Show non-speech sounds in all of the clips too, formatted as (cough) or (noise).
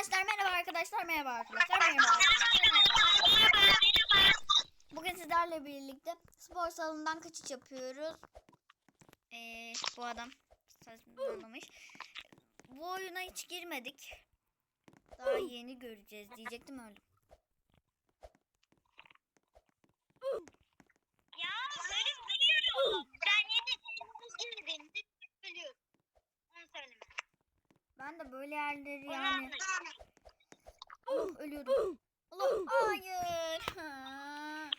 arkadaşlar, merhaba arkadaşlar, merhaba arkadaşlar, merhaba. Bugün sizlerle birlikte spor salonundan kaçış yapıyoruz. Ee, bu adam saçmalamış. Bu oyuna hiç girmedik. Daha yeni göreceğiz diyecektim öldüm. Ya böyle biliyorum. Ben. Biliyorum. Onu söyleme. Ben de böyle yerleri Onu yani anladım. Allah ölüyordum. Allah hayır. Ha.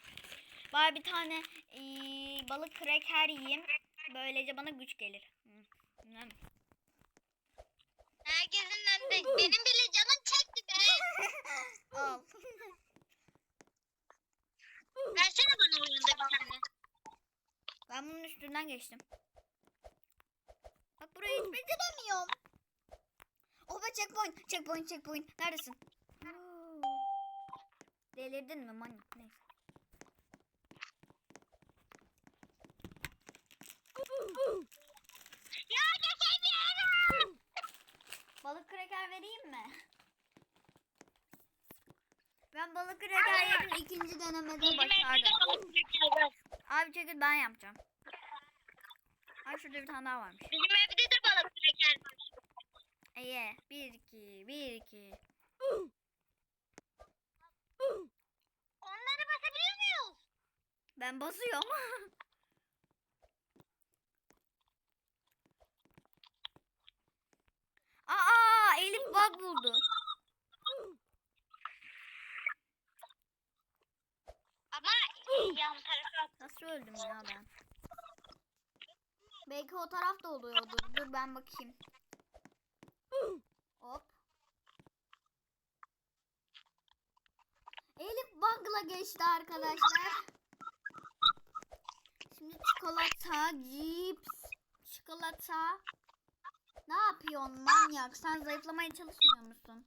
Bari bir tane eee, balık kraker yiyeyim. Böylece bana güç gelir. Hı. Herkesin önünde. (laughs) Benim bile canım çekti be. (laughs) Al. (laughs) Versene bana oyunda bir tane. ben bunun üstünden geçtim. Bak burayı hiç beceremiyorum. Oba checkpoint, checkpoint, checkpoint. Neredesin? Delirdin mi manyak? Neyse. Ya geçemiyorum. Balık kraker vereyim mi? Ben balık kraker yedim ikinci denemede başardım. Abi çekil ben yapacağım. Ay şurada bir tane daha varmış. Bizim evde de balık kreker var. Eye. Bir iki. Bir iki. Onları basabiliyor muyuz? Ben basıyorum. (laughs) Aa Bug buldu. Ama yan tarafa Nasıl öldüm ya ben? Belki o tarafta oluyordur. Dur ben bakayım. Hop. Elif bug'la geçti arkadaşlar. Şimdi çikolata, cips, çikolata. Ne yapıyorsun manyak? Sen zayıflamaya çalışmıyor musun?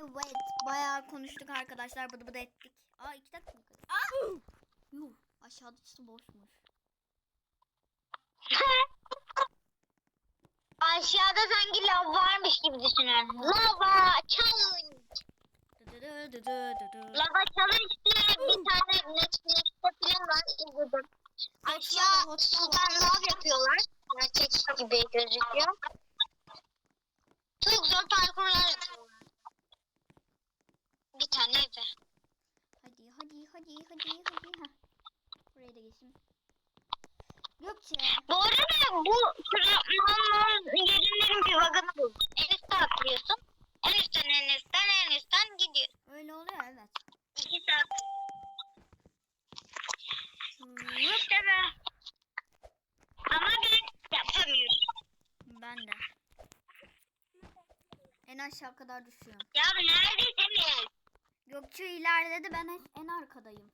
Evet, bayağı konuştuk arkadaşlar. Bıdı bıdı ettik. Aa iki dakika mı kaldı? Aa! Yuh, aşağıda içi boşmuş. Aşağıda sanki lav varmış gibi düşünüyorum. Lava challenge. Lava challenge diye bir tane Netflix'te film var izledim. Aşağı sudan lav yapıyorlar. Gerçek gibi gözüküyor. Çok zor parkurlar yapıyorlar. Bir tane eve. Hadi hadi hadi hadi hadi. Heh. Buraya da geçeyim. Gökçe. Bu arada bu tırmanmanın yerinin bir vagonı buldum. En üstte atlıyorsun. En üstten en üstten en üstten gidiyor. Öyle oluyor evet. İki saat. Hıp. İşte be. Ama ben yapamıyorum. Ben de. En aşağı kadar düşüyorum. Ya neredesiniz? Gökçe ileride de ben en, arkadayım.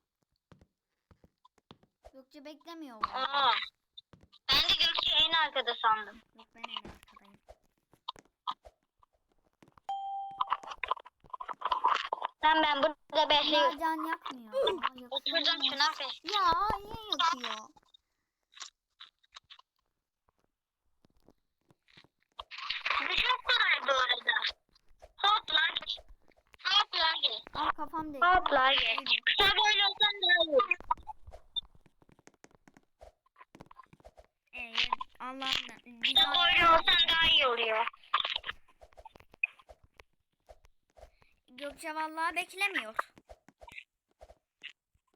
Gökçe beklemiyor. Aa. Ben de Gökçe en arkada sandım. Yok ben en arkadayım. Sen ben burada bekliyorum. can yakmıyor. Aa, yakıyor. Oturdum şuna be. Ya niye yakıyor? Bu çok kolay bu arada. Hopla git. Hopla git. Değil. Hopla git. Kısa boylu olsan daha iyi. olur. Ee, Allah'ım. Kısa boylu olsan daha iyi oluyor. Gökçe vallahi beklemiyor.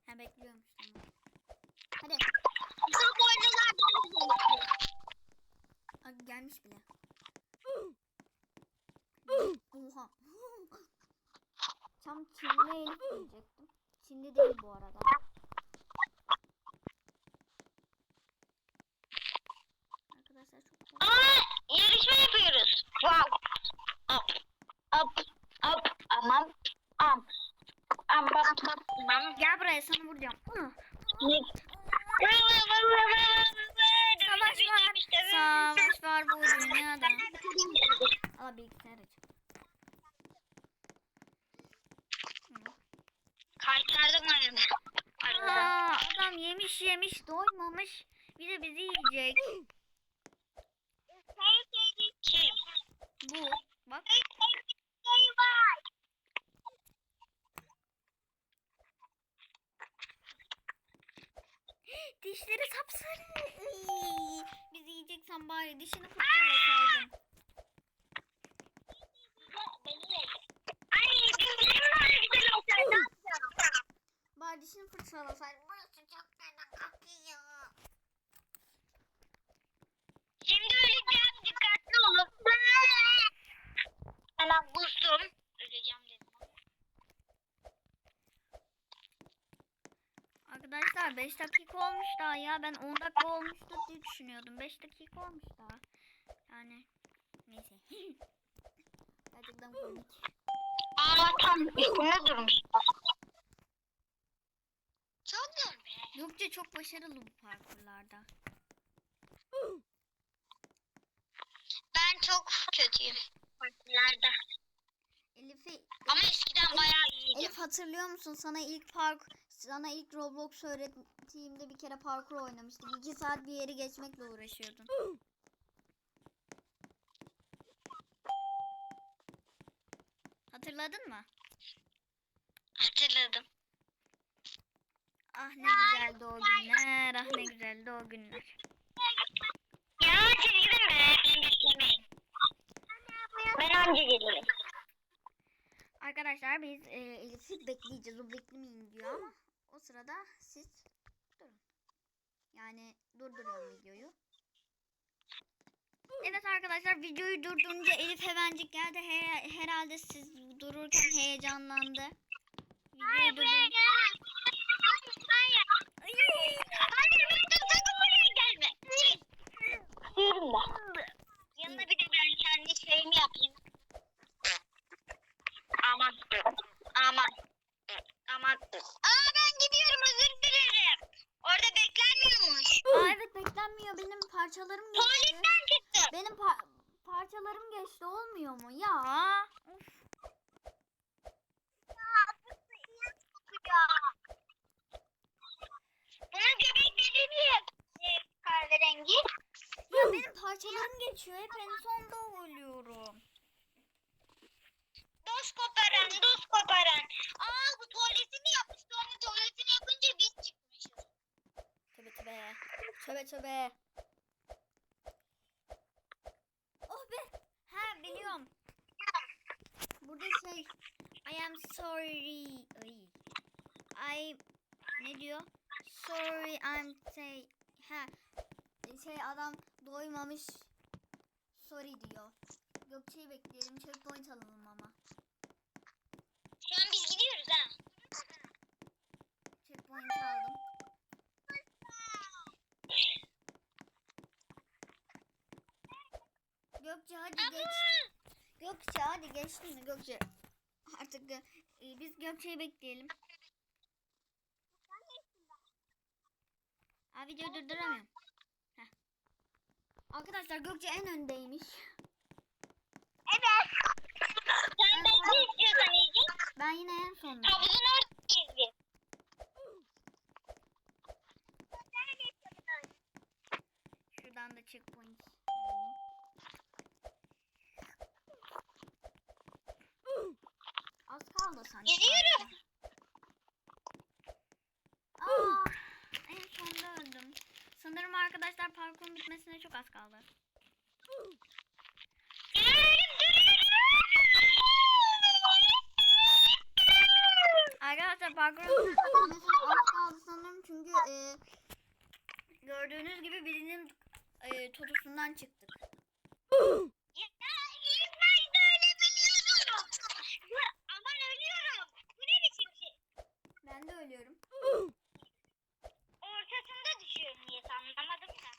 Ha bekliyormuş tamam. Hadi. Kısa boylular oluyor. Aa, gelmiş bile. Tam Çinli Elif diyecektim. Çinli değil bu arada. Arkadaşlar çok korktum. Aa, yarışma yapıyoruz. Wow. Up. Up. Up. Amam. Am. Am. Am. Am. Gel buraya sana vuracağım. Hı. yüzden. Aa, adam yemiş yemiş doymamış. Bir de bizi yiyecek. Kim? Bu. Bak. Dişleri sapsarı. Bizi yiyeceksen bari dişini fırçalasaydın. Arkadaşlar 5 dakika olmuş daha ya. Ben 10 dakika olmuştur diye düşünüyordum. 5 dakika olmuş daha. Yani neyse. Gerçekten komik. Ama tam üstüne durmuşlar. Çok zor be. Gökçe çok başarılı bu parkurlarda. Ben çok kötüyüm. Parkurlarda. Elif'i Ama eskiden bayağı iyiydim. Elif hatırlıyor musun? Sana ilk park sana ilk Roblox öğrettiğimde bir kere parkur oynamıştık. 2 saat bir yeri geçmekle uğraşıyordun. Hatırladın mı? Hatırladım. Ah ne güzeldi o günler. Ah ne güzeldi o günler. Ya çizgide mi? Ben anca gelirim. Arkadaşlar biz e, Elif'i bekleyeceğiz. O beklemeyin diyor ama sırada siz durun. Yani durduruyorum videoyu. Evet arkadaşlar videoyu durdurunca Elif hemencik geldi. He, herhalde siz dururken heyecanlandı. Hayır, hayır. Hayır, ben sakın buraya gelme. Ben. Yanına bir de ben kendi şeyimi yapayım. Aman. Aman. Aman. Aa ben gidiyorum özür dilerim. Orada beklenmiyormuş. Aa evet beklenmiyor. Benim parçalarım geçti. Tuvaletten çıktım. Benim pa- parçalarım geçti olmuyor mu? Ya. Of. Bunun göbek deliği kahverengi. Ya benim parçalarım geçiyor. Hep en sonda ölüyorum. Dost koparan, dost koparan. Aa bu tuvaletini yapmış. Sonra tuvaletini yapınca biz çıkmışız. Tövbe tövbe. Tövbe tövbe. Oh be. Ha biliyorum. Burada şey I am sorry. I ne diyor? Sorry I'm say ha şey adam doymamış sorry diyor. Gökçe'yi bekleyelim. Checkpoint alalım ama. Şu an biz gidiyoruz ha. Checkpoint aldım. Hadi geç. Gökçe hadi geçtin mi Gökçe? Artık e, biz Gökçe'yi bekleyelim. Aa videoyu durduramıyorum. Heh. Arkadaşlar Gökçe en öndeymiş. Evet. Sen bekle istiyorsan iyice. Ben yine en sondayım. Havuzun oradayız biz. Şuradan da checkpoint Sanki. Gidiyorum. Aa, en sonda öldüm. Sanırım arkadaşlar parkurun bitmesine çok az kaldı. Arkadaşlar parkurun bitmesine az kaldı sanırım çünkü e, gördüğünüz gibi birinin e, totusundan çıktık. Ya ilk başta öyle biliyorum. Ya, Aman ölüyorum. Bu ne biçim şey? Ben de ölüyorum. Ortasında düşüyorum niye anlamadım da.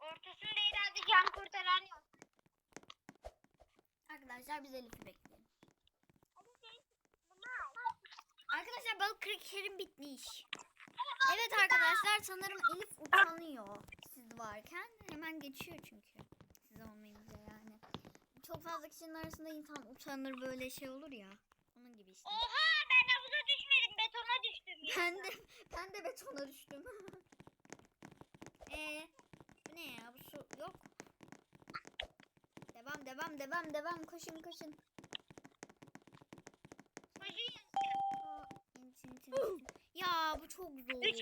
Ortasında herhalde can kurtaran yok. Arkadaşlar biz Elif'i bekleyelim. Arkadaşlar balık krikerim bitmiş. Evet arkadaşlar sanırım Elif utanıyor siz varken. Hemen geçiyor çünkü. Siz olmayınca yani. Çok fazla kişinin arasında insan utanır böyle şey olur ya. Onun gibi işte. Oha ben havuza düşmedim betona düştüm ya. Ben de, ben de betona düştüm. Eee bu ne ya bu su yok. Devam devam koşun koşun. Aa, intin, intin, intin. Ya bu çok zor. Üç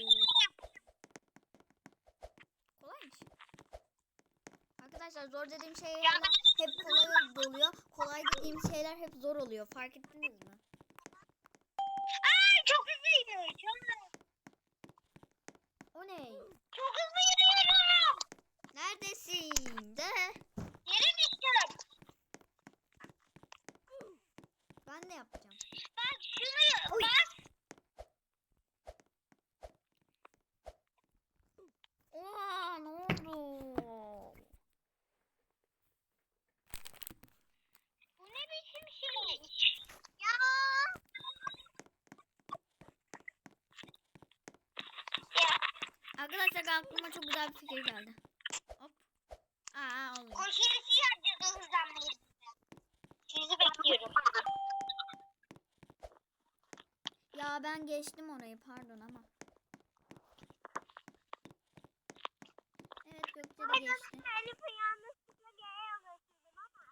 Kolaymış. arkadaşlar zor dediğim şeyler hep kolay oluyor. Kolay dediğim şeyler hep zor oluyor. Fark ettiniz mi? Aa çok hızlıymış. O ne? Çok hızlı yürüyorum. Neredesin? De. Yere düştüm. Ben ne yapacağım? Bak şunu Oy. bak. Oha ne oldu? Bu ne biçim şey? Ya. Ya Arkadaşlar aklıma çok güzel bir fikir geldi. Hop. Aa olmuyor. koşu yarışı yapacağız o hızlanmayı. Sizi bekliyorum. Ya ben geçtim orayı pardon ama. Evet Gökçe de geçti. Elif'i yanlışlıkla G'ye basıyordum ama.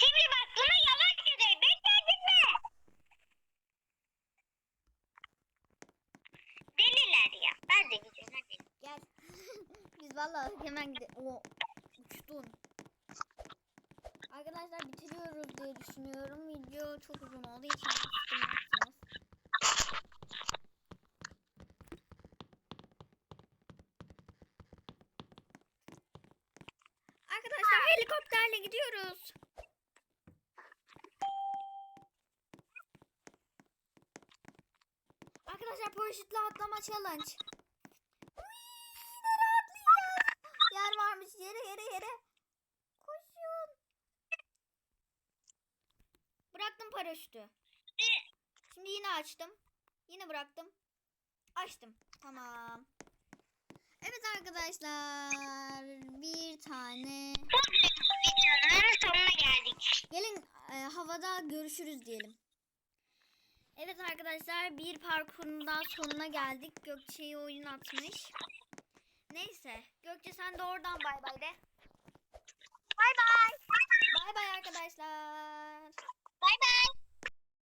Şimdi bak buna yavaş gidelim. Bekledin mi? Deliler ya. Ben de gidiyorum hadi. Gel. Biz vallahi hemen gide O uçtun. Arkadaşlar bitiriyoruz diye düşünüyorum. Video çok uzun için sıkılmazsınız. Arkadaşlar helikopterle gidiyoruz. Arkadaşlar paraşütle atlama challenge. Paraşütü. Şimdi yine açtım. Yine bıraktım. Açtım. Tamam. Evet arkadaşlar. Bir tane. Videonun sonuna geldik. Gelin e, havada görüşürüz diyelim. Evet arkadaşlar bir parkurun daha sonuna geldik. Gökçe'yi oyun atmış. Neyse Gökçe sen de oradan bay bay de. Bay bay. Bay bay arkadaşlar. Bay bay.